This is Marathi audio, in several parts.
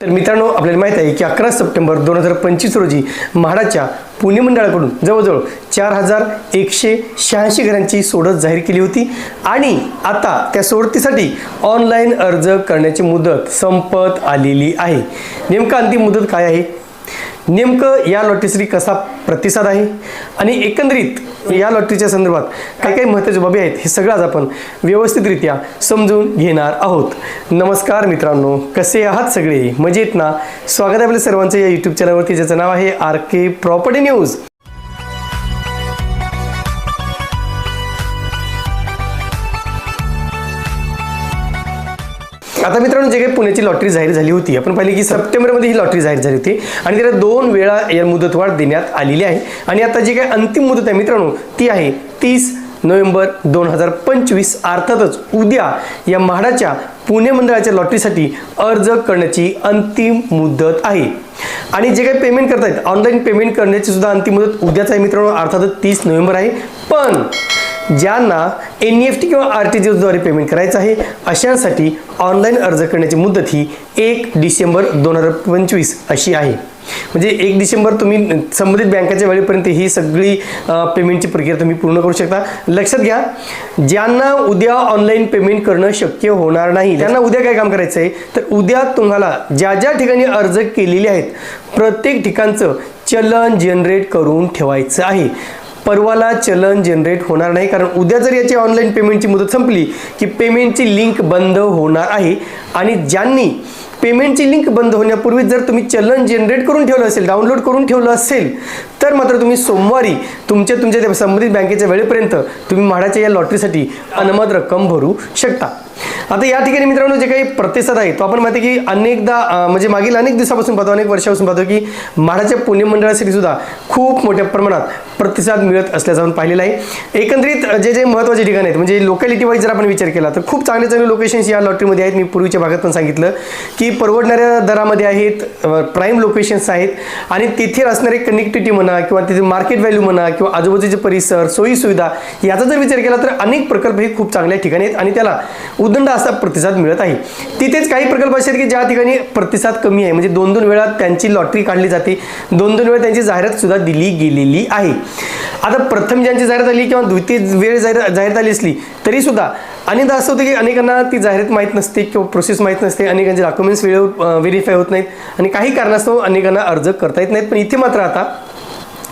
तर मित्रांनो आपल्याला माहीत आहे की अकरा सप्टेंबर दोन हजार पंचवीस रोजी म्हाडाच्या पुणे मंडळाकडून जवळजवळ चार हजार एकशे शहाऐंशी घरांची सोडत जाहीर केली होती. आणि आता त्या सोडतीसाठी ऑनलाईन अर्ज करण्याची मुदत संपत आलेली आहे. नेमकं अंतिम मुदत काय आहे? नेमकं या लॉटरीसाठी कसा प्रतिसाद आहे? आणि एकंदरीत या लॉटरीच्या संदर्भात काय काही महत्त्वाच्या बाबी आहेत हे सगळं आज आपण व्यवस्थितरित्या समजून घेणार आहोत. नमस्कार मित्रांनो कसे आहात सगळे? मजेत ना? स्वागत आहे आपल्या सर्वांचं या यूट्यूब चॅनलवरती ज्याचं नाव आहे आर के प्रॉपर्टी न्यूज. आता मित्रांनो जे काही पुण्याची लॉटरी जाहीर झाली होती आपण पाहिले की सप्टेंबरमध्ये ही लॉटरी जाहीर झाली होती आणि त्याला दोन वेळा या मुदतवाढ देण्यात आलेली आहे. आणि आता जी काही अंतिम मुदत आहे मित्रांनो ती आहे तीस नोव्हेंबर दोन हजार पंचवीस. अर्थातच उद्या या म्हाडाच्या पुणे मंडळाच्या लॉटरीसाठी अर्ज करण्याची अंतिम मुदत आहे. आणि जे काही पेमेंट करतायत ऑनलाईन पेमेंट करण्याची सुद्धा अंतिम मुदत उद्याच आहे मित्रांनो अर्थातच तीस नोव्हेंबर आहे. पण ज्यांना एन ई एफ टी किंवा आर टी जी एसद्वारे पेमेंट करायचं आहे अशांसाठी ऑनलाईन अर्ज करण्याची मुदत ही एक डिसेंबर दोन हजार पंचवीस अशी आहे. म्हणजे एक डिसेंबर तुम्ही संबंधित बँकेच्या वेळेपर्यंत ही सगळी पेमेंटची प्रक्रिया तुम्ही पूर्ण करू शकता. लक्षात घ्या ज्यांना उद्या ऑनलाईन पेमेंट करणं शक्य होणार नाही त्यांना उद्या काय काम करायचं आहे तर उद्या तुम्हाला ज्या ज्या ठिकाणी अर्ज केलेले आहेत प्रत्येक ठिकाणचं चलन जनरेट करून ठेवायचं आहे. परवाला चलन जनरेट होणार नाही. कारण उद्या जर याची ऑनलाईन पेमेंटची मुदत संपली की पेमेंटची लिंक बंद होणार आहे. आणि ज्यांनी पेमेंटची लिंक बंद होण्यापूर्वी जर तुम्ही चलन जनरेट करून ठेवलं असेल डाउनलोड करून ठेवलं असेल तर मात्र तुम्ही सोमवारी तुमच्या तुमच्या संबंधित बँकेच्या वेळेपर्यंत तुम्ही म्हाडाच्या या लॉटरीसाठी अनमत रक्कम भरू शकता. आता या ठिकाणी मित्रांनो जे काही प्रतिसाद आहे तो आपण माहिती की अनेकदा म्हणजे मागील अनेक दिवसापासून पाहतो अनेक वर्षापासून पाहतो की महाराजच्या पुणे मंडळासाठी सुद्धा खूप मोठ्या प्रमाणात प्रतिसाद मिळत असल्याचं आपण पाहिलेलं आहे. एकंदरीत जे जे महत्त्वाचे ठिकाण आहेत म्हणजे लोकॅलिटी वाईज जर आपण विचार केला तर खूप चांगले चांगले लोकेशन्स या लॉटरीमध्ये आहेत. मी पूर्वीच्या भागात पण सांगितलं की परवडणाऱ्या दरामध्ये आहेत प्राईम लोकेशन्स आहेत. आणि तिथे असणारे कनेक्टिव्हिटी म्हणा किंवा तिथे मार्केट व्हॅल्यू म्हणा किंवा आजूबाजूचे परिसर सोयी सुविधा याचा जर विचार केला तर अनेक प्रकल्प हे खूप चांगल्या ठिकाणी आहेत. आणि त्याला उदंड असा प्रतिसाद मिळत आहे. तिथेच काही प्रकल्प असे आहेत की ज्या ठिकाणी प्रतिसाद कमी आहे. म्हणजे दोन दोन वेळा त्यांची लॉटरी काढली जाते. दोन दोन वेळा त्यांची जाहिरात सुद्धा दिली गेलेली आहे. आता प्रथम ज्यांची जाहिरात आली किंवा द्वितीय वेळ जाहिरात जाहिरात आली असली तरी सुद्धा अनेकदा असं होतं की अनेकांना ती जाहिरात माहीत नसते किंवा प्रोसेस माहीत नसते. अनेकांचे डॉक्युमेंट्स वेळेवर व्हेरीफाय होत नाहीत. आणि काही कारणास्तव अनेकांना अर्ज करता येत नाहीत. पण इथे मात्र आता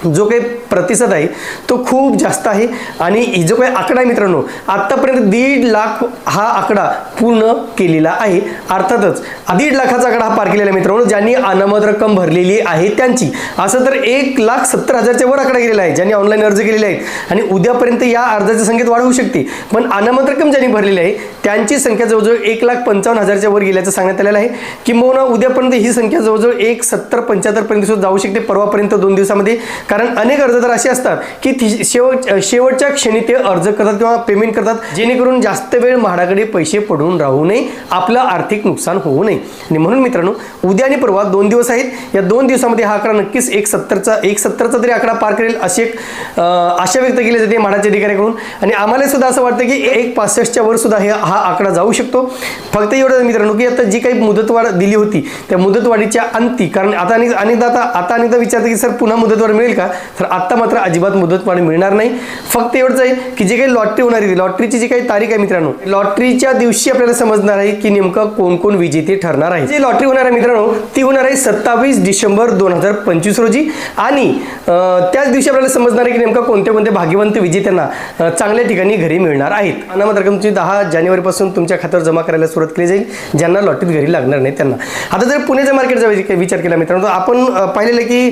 जो काही प्रतिसाद आहे तो खूप जास्त आहे. आणि ही जो काही आकडा आहे मित्रांनो आत्तापर्यंत दीड लाख हा आकडा पूर्ण केलेला आहे. अर्थातच दीड लाखाचा आकडा हा पार केलेला आहे मित्रांनो ज्यांनी अनामत रक्कम भरलेली आहे त्यांची. असं तर एक लाख सत्तर हजारच्या वर आकडा गेलेला आहे ज्यांनी ऑनलाईन अर्ज केलेले आहेत. आणि उद्यापर्यंत या अर्जाच्या संख्येत वाढ होऊ शकते. पण अनामत रक्कम ज्यांनी भरलेली आहे त्यांची संख्या जवळजवळ एक लाख पंचावन्न हजारच्या वर गेल्याचं सांगण्यात आलेलं आहे. किंबहुना उद्यापर्यंत ही संख्या जवळजवळ एक सत्तर पंच्याहत्तर पर्यंत सुद्धा जाऊ शकते परवापर्यंत दोन दिवसामध्ये. कारण अनेक अर्जदार असे असतात की ती शेवट शेवटच्या क्षणी ते अर्ज करतात किंवा पेमेंट करतात जेणेकरून जास्त वेळ म्हाडाकडे पैसे पडून राहू नये आपलं आर्थिक नुकसान होऊ नये. आणि म्हणून मित्रांनो उद्या आणि परवा दोन दिवस आहेत. या दोन दिवसामध्ये हा आकडा नक्कीच एक सत्तरचा एक सत्तरचा तरी आकडा पार करेल अशी एक आशा व्यक्त केली जाते म्हाडाच्या अधिकाऱ्याकडून आणि आम्हाला सुद्धा असं वाटतं की एक पासष्टच्या वर सुद्धा हे हा आकडा जाऊ शकतो. फक्त एवढं मित्रांनो की आता जी काही मुदतवाढ दिली होती त्या मुदतवाढीच्या अंती कारण आता आणि अनेकदा आता आता अनेकदा विचारतं की सर पुन्हा मुदतवाढ मिळेल का? तर आत्ता मात्र अजिबात मुदतवाढ मिळणार नाही. फक्त एवढंच आहे की जी काही लॉटरी होणार आहे लॉटरीची जी काही तारीख आहे मित्रांनो लॉटरीच्या दिवशी आपल्याला समजणार आहे की नेमकं कोण कोण विजेते ठरणार आहे. जी लॉटरी होणार आहे मित्रांनो ती होणार आहे सत्तावीस डिसेंबर दोन हजार पंचवीस रोजी. आणि त्याच दिवशी आपल्याला समजणार आहे की नेमकं कोणत्या कोणत्या भाग्यवंत विजेत्यांना चांगल्या ठिकाणी घरी मिळणार आहेत? अनामत रक्कम तुमची दहा जानेवारीपासून तुमच्या खात्यावर जमा करायला सुरुवात केली जाईल ज्यांना लॉटरीत घरी लागणार नाही त्यांना. आता जर पुण्याच्या मार्केटचा विचार केला मित्रांनो आपण पाहिलेलं की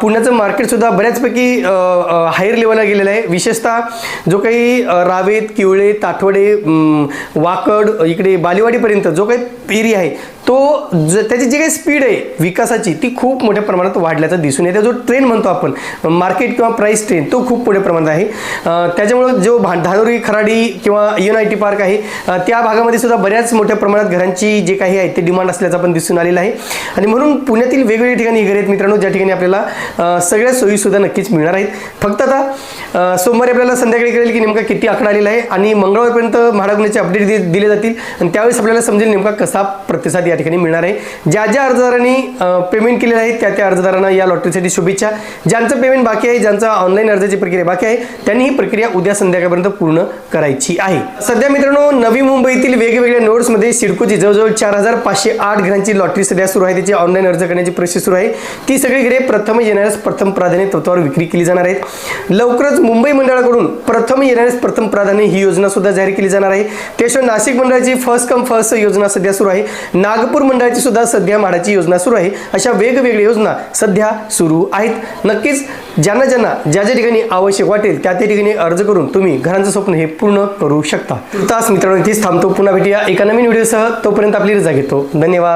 पुण्याचं मार्केटसुद्धा बऱ्याचपैकी हायर लेवलला गेलेलं आहे. विशेषतः जो काही रावेत किवळे ताठवडे वाकड इकडे बालेवाडीपर्यंत जो काही एरिया आहे तो ज त्याची जी काही स्पीड आहे विकासाची ती खूप मोठ्या प्रमाणात वाढल्याचं दिसून येते जो ट्रेंड म्हणतो आपण मार्केट किंवा प्राईस ट्रेंड तो खूप मोठ्या प्रमाणात आहे. त्याच्यामुळं जो भा धानोरी खराडी किंवा एन आय टी पार्क आहे त्या भागामध्ये सुद्धा बऱ्याच मोठ्या प्रमाणात घरांची जे काही आहे ते डिमांड असल्याचं पण दिसून आलेलं आहे. आणि म्हणून पुण्यातील वेगवेगळ्या ठिकाणी घरे आहेत मित्रांनो ज्या ठिकाणी आपल्याला सगळ्या सोयीसुद्धा नक्कीच मिळणार आहेत. फक्त आता सोमवारी आपल्याला संध्याकाळी कळेल की नेमका किती आकडा आलेला आहे आणि मंगळवारपर्यंत महाडागुण्याचे अपडेट दि दिले जातील आणि त्यावेळेस आपल्याला समजेल नेमका कसा प्रतिसाद या ठिकाणी मिळणार आहे. ज्या ज्या अर्जदारांनी पेमेंट केलेलं आहे त्या त्या अर्जदारांना या लॉटरीसाठी शुभेच्छा. ज्यांचं पेमेंट बाकी आहे ज्यांचा ऑनलाईन अर्जाची प्रक्रिया बाकी आहे. त्यांनी ही प्रक्रिया उद्या संध्याकाळपर्यंत पूर्ण करायची आहे. सध्या मित्रांनो नवी मुंबईतील वेगवेगळ्या नोड्समध्ये सिडकोची जवळजवळ चार हजार पाचशे आठ घरांची लॉटरी सध्या सुरू आहे. त्याची ऑनलाईन अर्ज करण्याची प्रोसेस सुरू आहे. ती सगळी घरे प्रथम येणाऱ्या प्रथम प्राधान्य तत्वावर विक्री केली जाणार आहेत. लवकरच मुंबई मंडळाकडून प्रथम येणाऱ्या प्रथम प्राधान्य ही योजना सुद्धा जाहीर केली जाणार आहे. त्याशिवाय नाशिक मंडळाची फर्स्ट कम फर्स्ट योजना सध्या सुरू आहे. नागपूर मंडळाची सुद्धा सध्या म्हाडाची योजना सुरू आहे. अशा वेगवेगळ्या योजना सध्या सुरू आहेत. नक्कीच ज्यांना ज्यांना ज्या ज्या ठिकाणी आवश्यक वाटेल त्या त्या ठिकाणी अर्ज करून तुम्ही घरांचं स्वप्न हे पूर्ण करू शकता. तास मित्रांनो इथेच थांबतो. पुन्हा भेटूया एका नवीन व्हिडिओसह. तोपर्यंत आपली रजा घेतो. धन्यवाद.